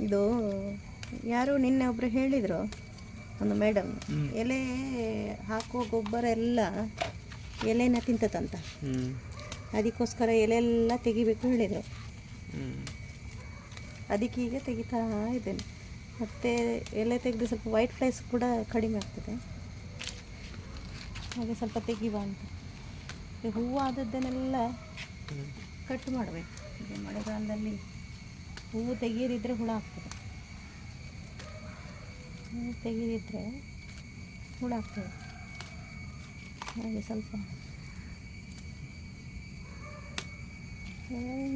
ಇದು ಯಾರು ನಿನ್ನೆ ಒಬ್ರು ಹೇಳಿದರು ಒಂದು ಮೇಡಮ್ ಎಲೆ ಹಾಕುವ ಗೊಬ್ಬರ ಎಲ್ಲ ಎಲೆನ ತಿಂತದಂತ. ಅದಕ್ಕೋಸ್ಕರ ಎಲೆ ಎಲ್ಲ ತೆಗಿಬೇಕು ಹೇಳಿದರು. ಅದಕ್ಕೆ ಈಗ ತೆಗಿತಾ ಇದ್ದೇನೆ. ಮತ್ತು ಎಲೆ ತೆಗೆದು ಸ್ವಲ್ಪ ವೈಟ್ ಫ್ಲೈಸ್ ಕೂಡ ಕಡಿಮೆ ಆಗ್ತದೆ. ಹಾಗೆ ಸ್ವಲ್ಪ ತೆಗಿವ ಅಂತ. ಹೂವು ಆದದ್ದನ್ನೆಲ್ಲ ಕಟ್ ಮಾಡಬೇಕು. ಮಳೆಗಾಲದಲ್ಲಿ ಹೂವು ತೆಗೀರಿದ್ರೆ ಹುಳ ಆಗ್ತದೆ. ಹೂವು ತೆಗೀರಿದ್ರೆ ಹುಳ ಆಗ್ತದೆ. ಹಾಗೆ ಸ್ವಲ್ಪ.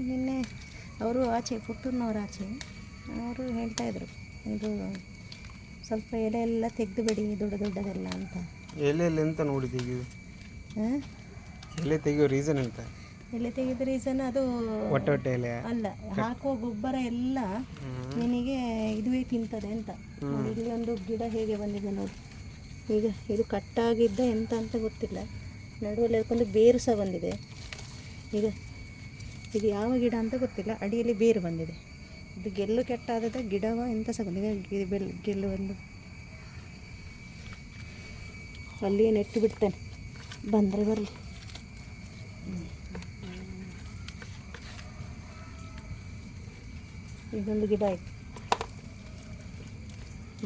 ನಿನ್ನೆ ಅವರು ಆಚೆ ಪುಟ್ಟೂರಿನವ್ರು ಆಚೆ ಅವರು ಹೇಳ್ತಾ ಇದ್ರು ಇದು ಸ್ವಲ್ಪ ಎಲೆ ಎಲ್ಲ ತೆಗೆದು ಬಿಡಿ ದೊಡ್ಡ ದೊಡ್ಡದೆಲ್ಲ ಅಂತ. ಎಲೆಯಲ್ಲಿ ಎಂತ ನೋಡಿ ತೆಗಿಯೋದು ಆ? ಎಲೆ ತೆಗಿಯೋ ರೀಸನ್ ಎಂತ? ಎಲೆ ತೆಗೆದ ರೀಸನ್ ಅದು ಹೊಟ್ಟೆ ಅಲ್ಲ ಹಾಕುವ ಗೊಬ್ಬರ ಎಲ್ಲ ನಿನಗೆ ಇದುವೇ ತಿಂತದೆ ಅಂತ. ಇಲ್ಲಿ ಒಂದು ಗಿಡ ಹೇಗೆ ಬಂದಿದೆ ನೋಡಿ. ಈಗ ಇದು ಕಟ್ಟಾಗಿದ್ದ ಎಂತ ಅಂತ ಗೊತ್ತಿಲ್ಲ. ನಡುವಲ್ಲಿ ಅದಕ್ಕೊಂದು ಬೇರು ಸಹ ಬಂದಿದೆ. ಈಗ ಇದು ಯಾವ ಗಿಡ ಅಂತ ಗೊತ್ತಿಲ್ಲ. ಅಡಿಯಲ್ಲಿ ಬೇರು ಬಂದಿದೆ. ಇದು ಗೆಲ್ಲು ಕೆಟ್ಟಾದ ಗಿಡವ ಎಂತ ಸಹ ಬಂದಿದೆ. ಬೆಲ್ ಗೆಲ್ಲು ಒಂದು. ಅಲ್ಲಿಯೇ ನೆಟ್ಟು ಬಿಡ್ತೇನೆ. ಬಂದರೆ ಬರಲಿ. ಇದೊಂದು ಗಿಡ ಇತ್ತು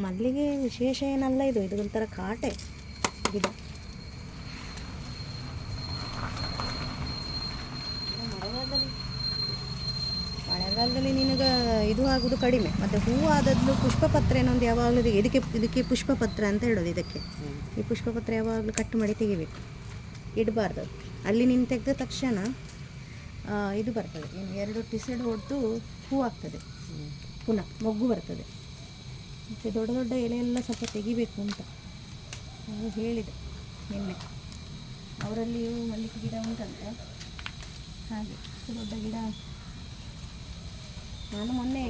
ಮಲ್ಲಿಗೆ ವಿಶೇಷ ಏನಲ್ಲ ಇದು ಇದು ಒಂಥರ ಕಾಟೆ ಗಿಡ. ಮಳೆಗಾಲದಲ್ಲಿ ನಿನಗೆ ಇದು ಆಗೋದು ಕಡಿಮೆ. ಮತ್ತು ಹೂವು ಆದದ್ದು ಪುಷ್ಪಪತ್ರ ಏನೊಂದು ಯಾವಾಗಲೂ ಇದೆ. ಇದಕ್ಕೆ ಇದಕ್ಕೆ ಪುಷ್ಪಪತ್ರ ಅಂತ ಹೇಳೋದು ಇದಕ್ಕೆ. ಈ ಪುಷ್ಪಪತ್ರ ಯಾವಾಗಲೂ ಕಟ್ ಮಾಡಿ ತೆಗಿಬೇಕು. ಇಡಬಾರ್ದು ಅಲ್ಲಿ ನೀನು ತೆಗೆದ ತಕ್ಷಣ ಇದು ಬರ್ತದೆ. ಏನು ಎರಡು ಟಿಸೆಡ್ ಹೊಡೆದು ಹೂ ಆಗ್ತದೆ. ಪುನಃ ಮೊಗ್ಗು ಬರ್ತದೆ. ಮತ್ತು ದೊಡ್ಡ ದೊಡ್ಡ ಎಲೆ ಎಲ್ಲ ಸ್ವಲ್ಪ ತೆಗಿಬೇಕು ಅಂತ ಅವರು ಹೇಳಿದೆ ನಿನ್ನೆ. ಅವರಲ್ಲಿಯೂ ಮಲ್ಲಿಗೆ ಗಿಡ ಉಂಟಂತೆ. ಹಾಗೆ ದೊಡ್ಡ ಗಿಡ. ನಾನು ಮೊನ್ನೆ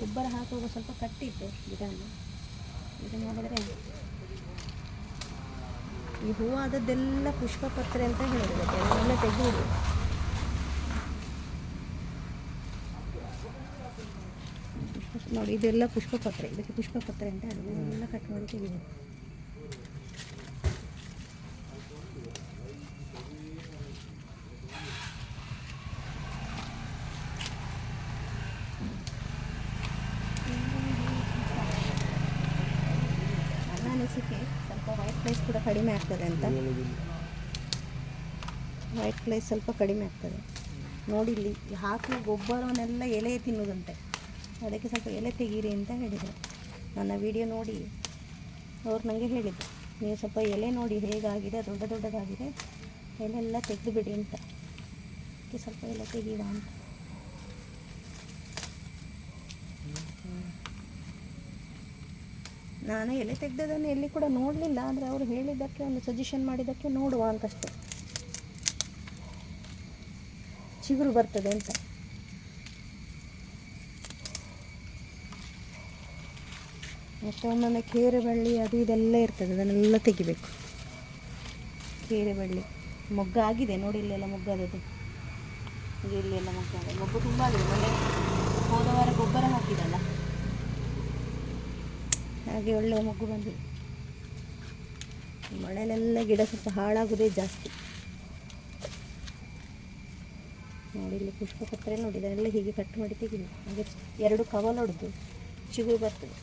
ಗೊಬ್ಬರ ಹಾಕುವಾಗ ಸ್ವಲ್ಪ ಕಟ್ಟಿದ್ದೆ ಗಿಡನ. ಇದು ನೋಡಿದರೆ ಈ ಹೂವು ಆದದ್ದೆಲ್ಲ ಪುಷ್ಪಪತ್ರೆ ಅಂತ ಹೇಳಿದ್ರು. ಅದನ್ನೆಲ್ಲ ತೆಗೆದು ಪುಷ್ಪ ನೋಡಿ, ಇದೆಲ್ಲ ಪುಷ್ಪಪತ್ರೆ, ಇದಕ್ಕೆ ಪುಷ್ಪಪತ್ರೆ ಅಂತ ಅದನ್ನೆಲ್ಲ ಕಟ್ ಮಾಡಿ ತೆಗಿಬೇಕು ಅನಿಸಿಕೆ ಸ್ವಲ್ಪ ವೈಟ್ ಕೂಡ ಕಡಿಮೆ ಆಗ್ತದೆ ಅಂತ. ವೈಟ್ ಪ್ಲೇಸ್ ಸ್ವಲ್ಪ ಕಡಿಮೆ ಆಗ್ತದೆ. ನೋಡಿ ಇಲ್ಲಿ ಹಾಕಿ ಗೊಬ್ಬರವನ್ನೆಲ್ಲ ಎಲೆ ತಿನ್ನುವುದಂತೆ ಅದಕ್ಕೆ ಸ್ವಲ್ಪ ಎಲೆ ತೆಗೀರಿ ಅಂತ ಹೇಳಿದರು. ನನ್ನ ವಿಡಿಯೋ ನೋಡಿ ಅವ್ರು ನನಗೆ ಹೇಳಿದರು, ನೀವು ಸ್ವಲ್ಪ ಎಲೆ ನೋಡಿ ಹೇಗಾಗಿದೆ, ದೊಡ್ಡ ದೊಡ್ಡದಾಗಿದೆ ಎಲೆ ಎಲ್ಲ ತೆಗೆದು ಬಿಡಿ ಅಂತ. ಅದಕ್ಕೆ ಸ್ವಲ್ಪ ಎಲೆ ತೆಗೀವ ಅಂತ. ನಾನು ಎಲೆ ತೆಗೆದದನ್ನು ಎಲ್ಲಿ ಕೂಡ ನೋಡಲಿಲ್ಲ, ಆದರೆ ಅವರು ಹೇಳಿದ್ದಕ್ಕೆ, ಒಂದು ಸಜೆಷನ್ ಮಾಡಿದ್ದಕ್ಕೆ ನೋಡುವ ಅಂತಷ್ಟೇ ಚಿಗುರು ಬರ್ತದೆ ಅಂತ. ಮತ್ತು ಒಮ್ಮೊಮ್ಮೆ ಕೇರೆ ಬಳ್ಳಿ ಅದು ಇದೆಲ್ಲ ಇರ್ತದೆ, ಅದನ್ನೆಲ್ಲ ತೆಗಿಬೇಕು. ಕೇರೆ ಬಳ್ಳಿ ಮೊಗ್ಗ ಆಗಿದೆ ನೋಡಿ ಇಲ್ಲೆಲ್ಲ ಮೊಗ್ಗಾದದ್ದು. ಇದು ಇಲ್ಲೆಲ್ಲ ಮೊಗ್ಗಾದ ಮೊಗ್ಗು ತುಂಬ ಆಗಿದೆ. ಮೊನ್ನೆ ಹೋದ ವಾರ ಗೊಬ್ಬರ ಹಾಕಿದಲ್ಲ? ಹಾಗೆ ಒಳ್ಳೆಯ ಮೊಗ್ಗು ಬಂದಿದೆ. ಮಳೆಲೆಲ್ಲ ಗಿಡ ಸ್ವಲ್ಪ ಹಾಳಾಗೋದೇ ಜಾಸ್ತಿ. ನೋಡಿ ಇಲ್ಲಿ ಪುಷ್ಪಪತ್ರೆ ನೋಡಿ ಇದನ್ನೆಲ್ಲ ಹೀಗೆ ಕಟ್ ಮಾಡಿ ತೆಗಿದೆ ಹಾಗೆ ಎರಡು ಕವಲ್ ಹೊಡೆದು ಚಿಗುರು ಬರ್ತದೆ.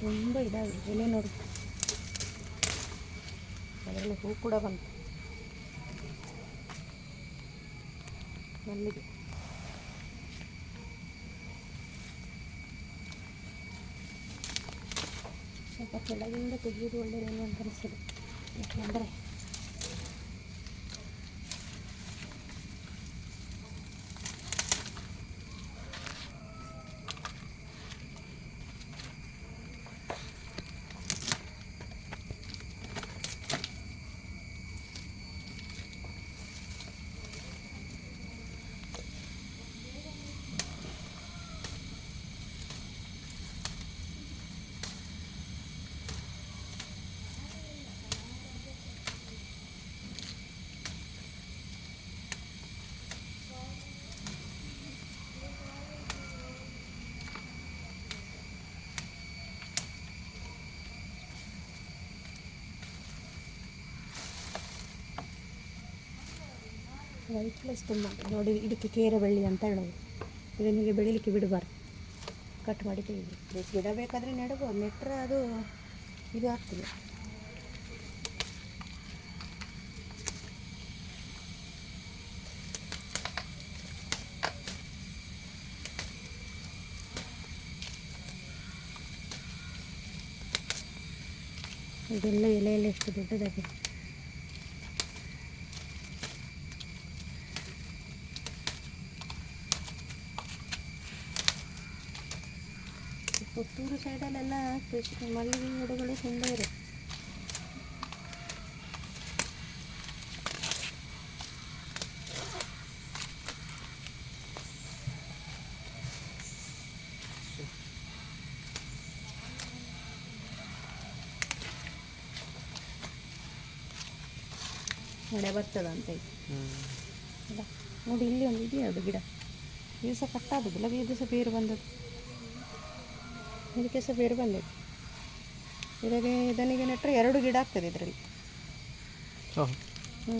ತುಂಬ ಇದಾಗಿದೆ ಎಲೆ ನೋಡಿ. ಅದರಲ್ಲಿ ಹೂ ಕೂಡ ಬಂತು. ಮಲ್ಲಿಗೆ. ಸ್ವಲ್ಪ ಕೆಳಗಿಂದ ತೆಗೆಯೋದು ಒಳ್ಳೆಯದೇನು ಅಂತ ಅನಿಸ್ತದೆ. ಯಾಕೆಂದರೆ ವೈಟ್ ಪ್ಲಸ್ ತುಂಬ ನೋಡಿ ಇದಕ್ಕೆ ಕೇರೆ ಬಳ್ಳಿ ಅಂತ ಹೇಳೋದು. ಇದನಿಗೆ ಬೆಳಿಲಿಕ್ಕೆ ಬಿಡಬಾರ್ದು. ಕಟ್ ಮಾಡಿ ತೆಗೆದು. ಬೇಸ್ ಗಿಡ ಬೇಕಾದರೆ ನೆಡಬಹುದು. ನೆಟ್ಟರೆ ಅದು ಇದು ಆಗ್ತದೆ. ಇದೆಲ್ಲ ಎಲೆ ಎಲೆ ಎಷ್ಟು ದೊಡ್ಡದಾಗಿದೆ ಈ ಪುತ್ತೂರು ಸೈಡಲ್ಲೆಲ್ಲ ಕೃಷಿ ಮಲ್ಲಿಗೆ ಗಿಡಗಳು ತುಂಬ ಇದೆ. ಮಳೆ ಬರ್ತದ ಅಂತ ನೋಡಿ ಇಲ್ಲಿ ಒಂದು ಇದೆಯಾ ಅದು ಗಿಡ? ಇದು ಕಟ್ಟಾದ ಇದು ಸಹ ಬೇರು ಬಂದದ್ದು? ಇದಕ್ಕೆ ಸಹ ಬೇರೆ ಬಂದಿದೆ. ಇದಕ್ಕೆ ಇದನಿಗೆ ನೆಟ್ಟರೆ ಎರಡು ಗಿಡ ಆಗ್ತದೆ ಇದರಲ್ಲಿ. ಹ್ಞೂ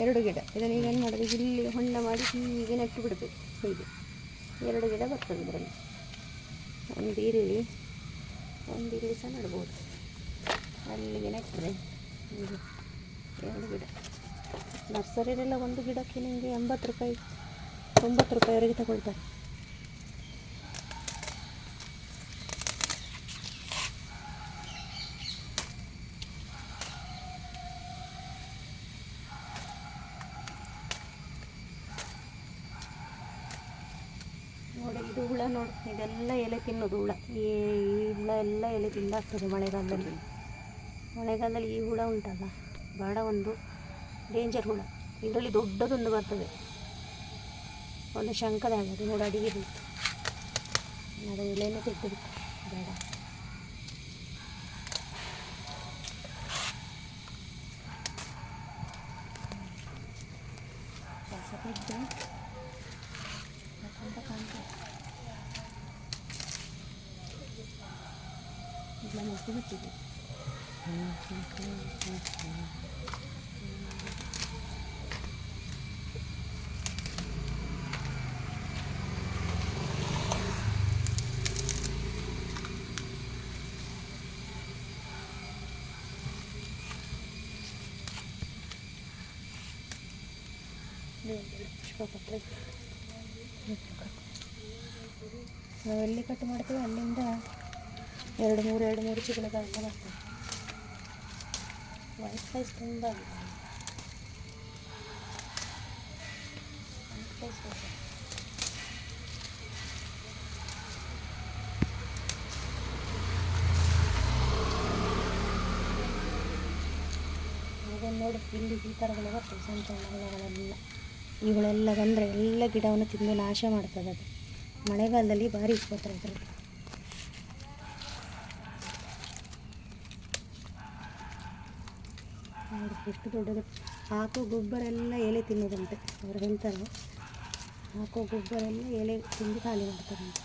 ಎರಡು ಗಿಡ. ಇದನ್ನು ಈಗ ಏನು ಮಾಡೋದು? ಇಲ್ಲಿ ಹೊಂಡ ಮಾಡಿ ಹೀಗೆ ನೆಟ್ಟು ಬಿಡಬೇಕು. ಹೀಗೆ. ಎರಡು ಗಿಡ ಬರ್ತದೆ ಇದರಲ್ಲಿ. ಒಂದು ಇಲ್ಲಿ ಒಂದು ಇಲ್ಲಿ ಸಹ ನೆಡ್ಬೋದು ಅಲ್ಲಿಗೆ ನೆಟ್ಟರೆ ಇದು ಎರಡು ಗಿಡ. ನರ್ಸರಿಯಲ್ಲೆಲ್ಲ ಒಂದು ಗಿಡಕ್ಕೆ ನಿಮಗೆ ಎಂಬತ್ತು ರೂಪಾಯಿ ತೊಂಬತ್ತು ರೂಪಾಯಿವರೆಗೆ ತಗೊಳ್ತಾರೆ. ಹುಳ ನೋಡಿ, ಇದೆಲ್ಲ ಎಲೆ ತಿನ್ನೋದು ಹುಳ. ಈ ಹುಳ ಎಲ್ಲ ಎಲೆ ತಿಂದಾಗ್ತದೆ ಮಳೆಗಾಲದಲ್ಲಿ. ಮಳೆಗಾಲದಲ್ಲಿ ಈ ಹುಳ ಉಂಟಲ್ಲ ಬಹಳ ಒಂದು ಡೇಂಜರ್ ಹುಳ. ಇದರಲ್ಲಿ ದೊಡ್ಡದೊಂದು ಬರ್ತದೆ. ಒಂದು ಶಂಕದ ಹಾಗೆ ನೋಡಿ ಅಡಿಗೆ ಬಿತ್ತು ಅದು ಎಲೆಯನ್ನು ತೆಗೆದು ಬಿಟ್ಟು ಬೇಡ ಅಂತ ಕಾಣ್ತದೆ ಇಲ್ಲ ಮುಗಿದು ಬಿಟ್ಟಿದೆ ಪುಷ್ಪಪತ್ರ ನಾವು ಎಲ್ಲಿ ಕಟ್ ಮಾಡ್ತೀವಿ ಅಲ್ಲಿಂದ ಎರಡು ಮೂರು ಎರಡು ಮೂರು ಚಿಗುಳುಗಳೆಲ್ಲ ವೈಟ್ ರೈಸ್ ತುಂಬ ನೋಡಿ ಇಲ್ಲಿ ಈ ಥರಗಳು ಬರ್ತವೆ ಸಣ್ಣ ಸಣ್ಣ ಇವುಗಳೆಲ್ಲ ಬಂದರೆ ಎಲ್ಲ ಗಿಡವನ್ನು ತಿಂದು ನಾಶ ಮಾಡ್ತದೆ ಅದು. ಮಳೆಗಾಲದಲ್ಲಿ ಭಾರಿ ಇದರಲ್ಲಿ. ಎಷ್ಟು ದೊಡ್ಡದು. ಹಾಕೋ ಗೊಬ್ಬರ ಎಲ್ಲ ಎಲೆ ತಿನ್ನೋದಂತೆ. ಅವರು ಹೇಳ್ತಾರೆ, ಹಾಕೋ ಗೊಬ್ಬರ ಎಲ್ಲ ಎಲೆ ತಿಂದು ಖಾಲಿ ಮಾಡ್ತಾರಂತೆ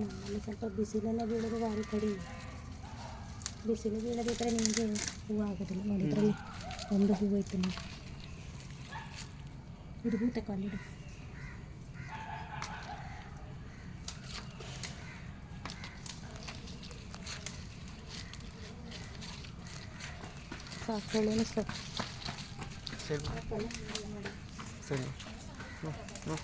ನಮ್ಮಲ್ಲಿ ಸ್ವಲ್ಪ ಬಿಸಿಲೆಲ್ಲ ಬೀಳೋದು ಭಾರಿ ಕಡಿಮೆ. ಬಿಸಿಲು ಬೀಳದಿದ್ದರೆ ನಿಮಗೆ ಹೂವು ಆಗೋದಿಲ್ಲ ನೋಡಿ ಇದರಲ್ಲಿ ಒಂದು ಹೂವು ಇತ್ತು ನೋಡಿ ಇದು ಹೂ ತಗೊಂಡಿಡು ಸಾಕು ಒಳ್ಳೆ ಸಾಕು ಸರಿ ಸರಿ ಹ್ಞೂ ಹ್ಞೂ